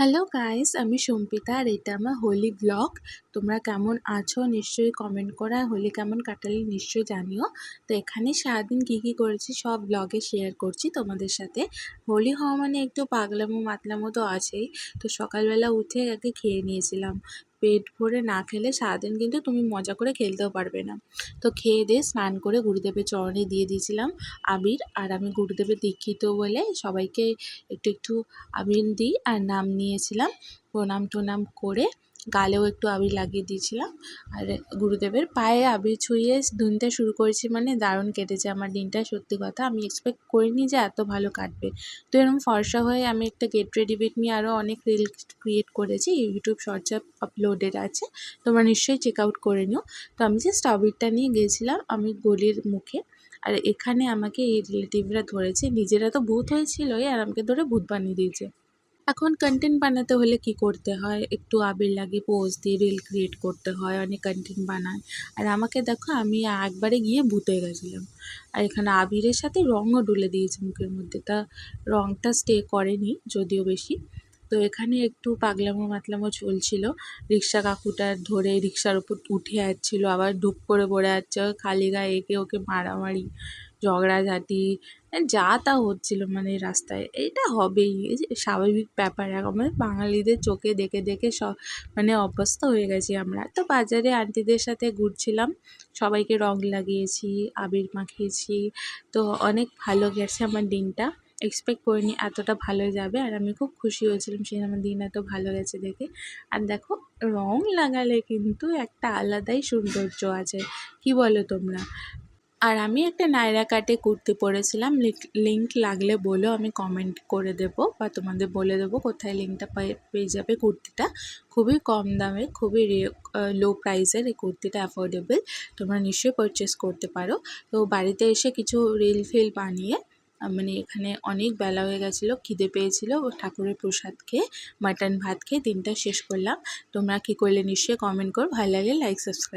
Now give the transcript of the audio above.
Hello guys আমি সম্পিতা আর এটা আমার হোলি ব্লগ তোমরা কেমন আছো? নিশ্চয়ই কমেন্ট করা হোলি কেমন কাটালে নিশ্চয়ই জানিও। তো এখানে সারাদিন কী কী করেছি সব ব্লগে শেয়ার করছি তোমাদের সাথে। হোলি হওয়া মানে একটু পাগলামো মাতলামো তো আছেই। তো সকালবেলা উঠে আগে খেয়ে নিয়েছিলাম। পেট ভরে না খেলে সারাদিন কিন্তু তুমি মজা করে খেলতেও পারবে না। তো খেয়ে দিয়ে স্নান করে গুরুদেবের চরণে দিয়ে দিয়েছিলাম আবির। আর আমি গুরুদেবের দীক্ষিত বলে সবাইকে একটু একটু আবির দিই আর নাম নিয়েছিলাম। প্রণাম টনাম করে গালেও একটু আবির লাগিয়ে দিয়েছিলাম। আর গুরুদেবের পায়ে আবির ছুঁয়ে দিনটা শুরু করেছি মানে দারুণ কেটেছে আমার দিনটা, সত্যি কথা। আমি এক্সপেক্ট করিনি যে এত ভালো কাটবে। তো এরকম ফর্সা হয়ে আমি একটা গেট রেডি উইথ নিয়ে আরও অনেক রিল ক্রিয়েট করেছি। ইউটিউব শর্টসে আপলোডেড আছে। তোমরা নিশ্চয়ই চেক আউট করে নিও। তো আমি জাস্ট আবিরটা নিয়ে গিয়েছিলাম আমি গলির মুখে। আর এখানে আমাকে এই রিলেটিভরা ধরেছে। নিজেরা তো ভূত হয়েছিলই আর আমাকে ধরে ভূত বানিয়ে দিয়েছে। এখন কন্টেন্ট বানাতে হলে কি করতে হয়? একটু আবির লাগে পোজ দিয়ে রিল ক্রিয়েট করতে হয়, অনেক কন্টেন্ট বানায়। আর আমাকে দেখো, আমি একবারে গিয়ে ভুতে গেছিলাম। আর এখানে আবিরের সাথে রঙও ডুলে দিয়েছে মুখের মধ্যে। তা রঙটা স্টে করেনি, যদিও বেশি। তো এখানে একটু পাগলামো মাতলামো চলছিল। রিক্সা কাকুটা ধরে রিক্সার উপর উঠে যাচ্ছিল আবার ধুপ করে পড়ে যাচ্ছে খালি গায়ে একে ওকে মারামারি, ঝগড়াঝাটি যা তা হচ্ছিল মানে রাস্তায়। এটা হবেই, এই যে স্বাভাবিক ব্যাপার। আমাদের বাঙালিদের চোখে দেখে দেখে সব মানে অভ্যস্ত হয়ে গেছি আমরা। তো বাজারে আন্টিদের সাথে ঘুরছিলাম, সবাইকে রং লাগিয়েছি, আবির মাখিয়েছি। তো অনেক ভালো গেছে আমার দিনটা। এক্সপেক্ট করিনি এতটা ভালো যাবে। আর আমি খুব খুশি হয়েছিলাম সেই আমার দিন এত ভালো গেছে দেখে। আর দেখো, রং লাগালে কিন্তু একটা আলাদাই সৌন্দর্য আছে, কি বলো তোমরা? আর আমি একটা নায়রা কাটে কুর্তি পরেছিলাম লিঙ্ক লাগলে বলো, আমি কমেন্ট করে দেব বা তোমাদের বলে দেবো কোথায় লিঙ্কটা পেয়ে যাবে কুর্তিটা। খুবই কম দামে, খুবই লো প্রাইসের এই কুর্তিটা অ্যাফোর্ডেবল তোমরা নিশ্চয়ই পারচেস করতে পারো। তো বাড়িতে এসে কিছু রিল ফিল বানিয়ে মানে এখানে অনেক বেলা হয়ে গেছিল, খিদে পেয়েছিলো। ঠাকুরের প্রসাদ খেয়ে, মাটন ভাত খেয়ে দিনটা শেষ করলাম। তোমরা কী করলে নিশ্চয়ই কমেন্ট করো। ভালো লাগলে লাইক সাবস্ক্রাইব